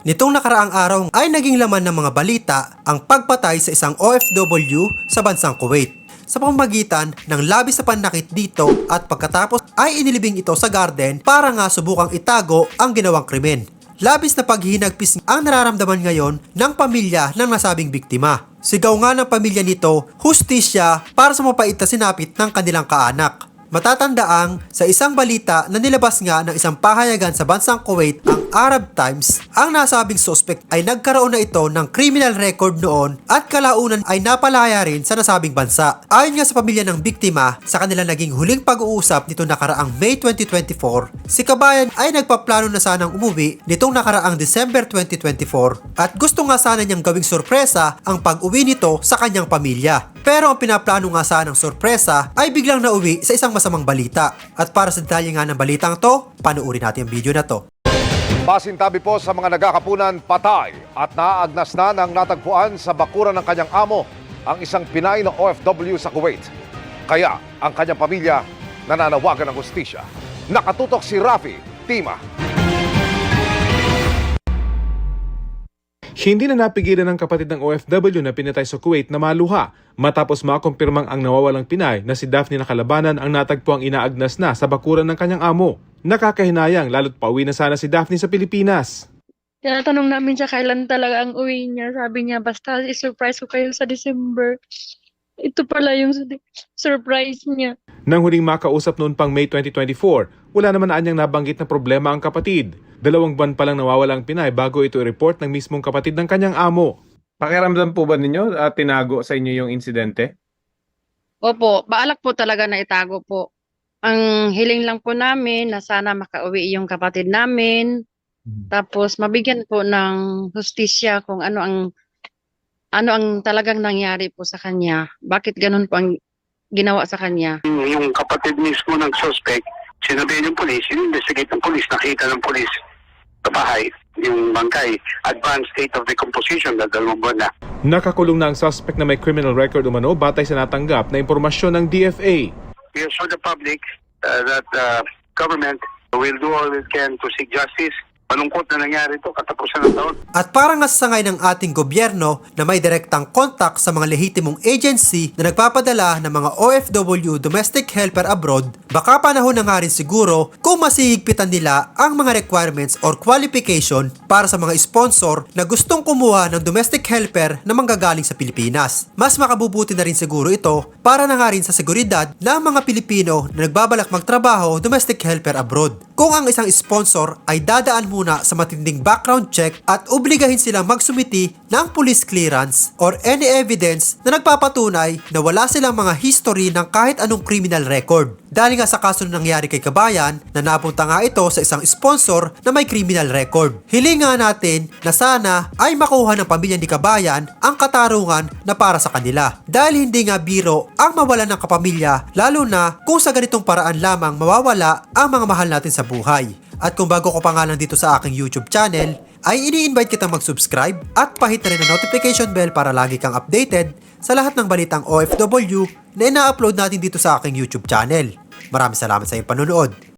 Nitong nakaraang araw ay naging laman ng mga balita ang pagpatay sa isang OFW sa bansang Kuwait sa pamamagitan ng labis na panakit dito at pagkatapos ay inilibing ito sa garden para nga subukang itago ang ginawang krimen. Labis na paghihinagpis ang nararamdaman ngayon ng pamilya ng nasabing biktima. Sigaw nga ng pamilya nito, hustisya para sa mapait na sinapit ng kanilang kaanak. Matatandaang sa isang balita na nilabas nga ng isang pahayagan sa bansang Kuwait ang Arab Times, ang nasabing suspect ay nagkaroon na ito ng criminal record noon at kalaunan ay napalaya rin sa nasabing bansa. Ayon nga sa pamilya ng biktima, sa kanila naging huling pag-uusap nito nakaraang May 2024, si Kabayan ay nagpaplano na sanang umuwi nitong nakaraang December 2024 at gusto nga sana niyang gawing sorpresa ang pag-uwi nito sa kanyang pamilya. Pero ang pinaplano nga sanang sorpresa ay biglang nauwi sa isang masamang balita. At para sa detalye nga ng balitang to, panuuri natin ang video na to. Pasintabi po sa mga nagkakapunan patay at naaagnas na ng natagpuan sa bakuran ng kanyang amo ang isang Pinay na OFW sa Kuwait. Kaya ang kanyang pamilya nananawagan ng hustisya. Nakatutok si Rafi Tima. Hindi na napigilan ng kapatid ng OFW na pinatay sa Kuwait na maluha matapos makumpirmang ang nawawalang Pinay na si Daphne Nakalabanan ang natagpuang inaagnas na sa bakuran ng kanyang amo. Nakakahinayang lalo't pauwi na sana si Daphne sa Pilipinas. Tinatanong namin siya kailan talaga ang uwi niya. Sabi niya, basta i-surprise ko kayo sa December. Ito pala yung su- surprise niya. Nang huling makausap noon pang May 2024, wala naman anyang nabanggit na problema ang kapatid. Dalawang buwan pa lang nawawala ang Pinay bago ito i-report ng mismong kapatid ng kanyang amo. Pakiramdam po ba ninyo at tinago sa inyo yung insidente? Opo, baalak po talaga na itago po. Ang hiling lang po namin na sana makauwi yung kapatid namin. Tapos mabigyan po ng hustisya kung ano ang ano ang talagang nangyari po sa kanya. Bakit ganun po ang ginawa sa kanya? yung kapatid mismo ng suspect, sinabi ng polis, in-investigate ng polis, nakita ng polis bahay, yung bangkay, advanced state of decomposition na dalawang buwan na. Nakakulong na ang suspect na may criminal record umano batay sa natanggap na impormasyon ng DFA. We assure the public uh, that uh, government will do all it can to seek justice. Malungkot na nangyari ito, katapusan ng taon. At para nga sa sangay ng ating gobyerno na may direktang kontak sa mga lehitimong agency na nagpapadala ng mga OFW domestic helper abroad, baka panahon na nga rin siguro kung masihigpitan nila ang mga requirements or qualification para sa mga sponsor na gustong kumuha ng domestic helper na manggagaling sa Pilipinas. Mas makabubuti na rin siguro ito para na nga rin sa seguridad ng mga Pilipino na nagbabalak magtrabaho domestic helper abroad. Kung ang isang sponsor ay dadaan muna sa matinding background check at obligahin silang magsumiti ng police clearance or any evidence na nagpapatunay na wala silang mga history ng kahit anong criminal record. Dahil nga sa kaso na nangyari kay Kabayan na napunta nga ito sa isang sponsor na may criminal record. Hiling nga natin na sana ay makuha ng pamilya ni Kabayan ang katarungan na para sa kanila. Dahil hindi nga biro ang mawala ng kapamilya lalo na kung sa ganitong paraan lamang mawawala ang mga mahal natin sa buhay. At kung bago ko pa nga lang dito sa aking YouTube channel, ay ini-invite kitang mag-subscribe at pahit na rin ang notification bell para lagi kang updated sa lahat ng balitang OFW na ina-upload natin dito sa aking YouTube channel. Maraming salamat sa iyong panunood.